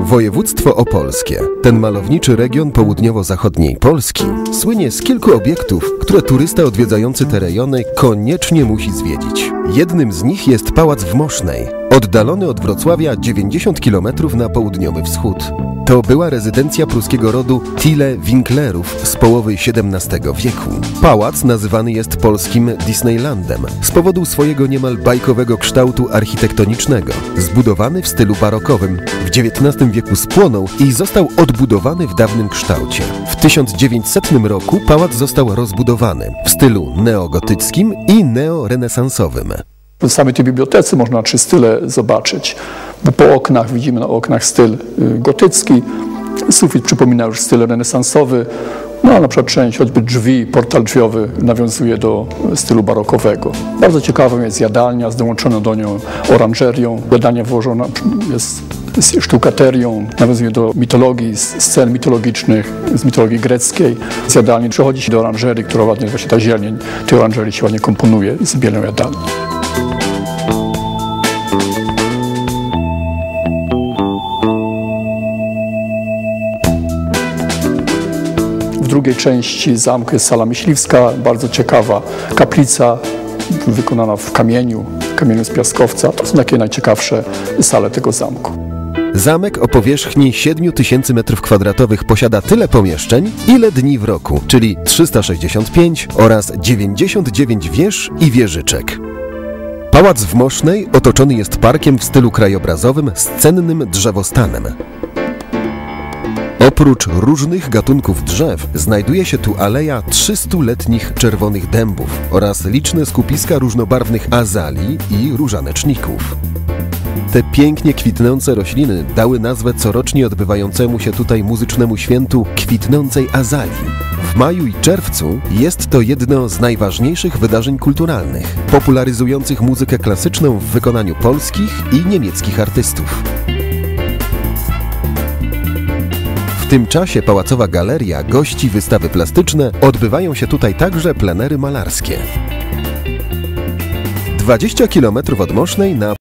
Województwo opolskie, ten malowniczy region południowo-zachodniej Polski, słynie z kilku obiektów, które turysta odwiedzający te rejony koniecznie musi zwiedzić. Jednym z nich jest Pałac w Mosznej, oddalony od Wrocławia 90 km na południowy wschód. To była rezydencja pruskiego rodu Tille Winklerów z połowy XVII wieku. Pałac nazywany jest polskim Disneylandem z powodu swojego niemal bajkowego kształtu architektonicznego. Zbudowany w stylu barokowym, w XIX wieku spłonął i został odbudowany w dawnym kształcie. W 1900 roku pałac został rozbudowany w stylu neogotyckim i neorenesansowym. W samej tej bibliotece można trzy style zobaczyć, bo po oknach widzimy na oknach styl y, gotycki, sufit przypomina już styl renesansowy, no a na przykład część choćby drzwi, portal drzwiowy nawiązuje do stylu barokowego. Bardzo ciekawą jest jadalnia z dołączoną do nią oranżerią. Jadalnia włożona jest z sztukaterią, nawiązuje do mitologii, scen mitologicznych, z mitologii greckiej. Z jadalni przechodzi się do oranżerii, która ładnie, właśnie ta zieleń tej oranżerii się ładnie komponuje z bielą jadalni. Drugiej części zamku jest sala myśliwska, bardzo ciekawa kaplica wykonana w kamieniu, kamieniu z piaskowca. To są takie najciekawsze sale tego zamku. Zamek o powierzchni 7000 m2 posiada tyle pomieszczeń, ile dni w roku, czyli 365 oraz 99 wież i wieżyczek. Pałac w Mosznej otoczony jest parkiem w stylu krajobrazowym z cennym drzewostanem. Oprócz różnych gatunków drzew znajduje się tu aleja 300-letnich czerwonych dębów oraz liczne skupiska różnobarwnych azalii i różaneczników. Te pięknie kwitnące rośliny dały nazwę corocznie odbywającemu się tutaj muzycznemu świętu kwitnącej azalii. W maju i czerwcu jest to jedno z najważniejszych wydarzeń kulturalnych, popularyzujących muzykę klasyczną w wykonaniu polskich i niemieckich artystów. Tym czasie Pałacowa Galeria gości wystawy plastyczne, odbywają się tutaj także plenery malarskie. 20 km od Mosznej na